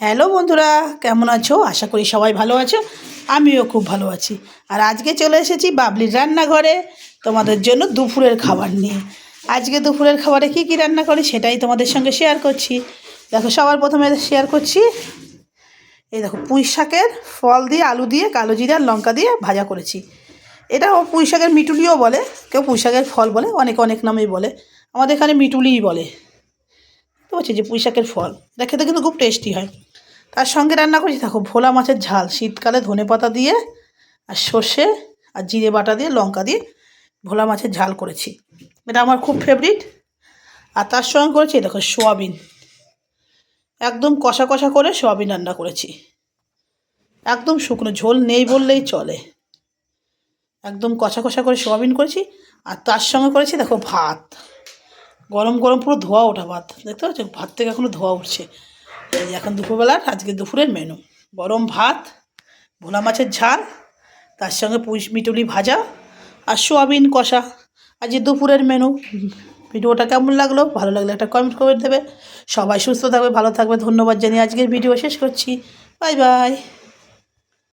Hello বন্ধুরা, কেমন আছো? আশা করি সবাই ভালো আছো, আমিও খুব ভালো আছি। আর আজকে চলে এসেছি বাবলির রান্নাঘরে তোমাদের জন্য দুপুরের খাবার নিয়ে। আজকে দুপুরের খাবারে কী কী রান্না করি সেটাই তোমাদের সঙ্গে শেয়ার করছি। দেখো, সবার প্রথমে শেয়ার করছি। এই দেখো, পুঁই শাকের ফল দিয়ে আলু দিয়ে কালো জিরা লঙ্কা দিয়ে ভাজা করেছি। এটা পুঁই শাকের মিটুলিও বলে, কেউ পুঁই শাকের ফল বলে, অনেক অনেক নামেই বলে। আমাদের এখানে মিটুলিই বলে। বুঝতে পারছি যে পুঁই শাকের ফল এটা খেতে কিন্তু খুব টেস্টি হয়। তার সঙ্গে রান্না করেছি, দেখো ভোলা মাছের ঝাল। শীতকালে ধনে পাতা দিয়ে আর সর্ষে আর জিরে বাটা দিয়ে লঙ্কা দিয়ে ভোলা মাছের ঝাল করেছি। এটা আমার খুব ফেভারিট আর তার সঙ্গে করেছি দেখো সোয়াবিন। একদম কষা কষা করে সোয়াবিন রান্না করেছি। একদম শুকনো, ঝোল নেই বললেই চলে। একদম কষা কষা করে সোয়াবিন করেছি। আর তার সঙ্গে করেছি, দেখো ভাত। গরম গরম পুরো ধোয়া ওঠা ভাত। দেখতে পাচ্ছ? ভাত থেকে এখনও ধোয়া উঠছে। এই এখন দুপুরবেলার, আজকে দুপুরের মেনু গরম ভাত, ভোলা মাছের ঝাল, তার সঙ্গে পুঁই মিটুলি ভাজা আর সোয়াবিন কষা। আজ দুপুরের মেনু ভিডিওটা কেমন লাগল? ভালো লাগলে একটা কমেন্ট করে দেবে। সবাই সুস্থ থাকবে, ভালো থাকবে। ধন্যবাদ জানিয়ে আজকের ভিডিও শেষ করছি। Bye bye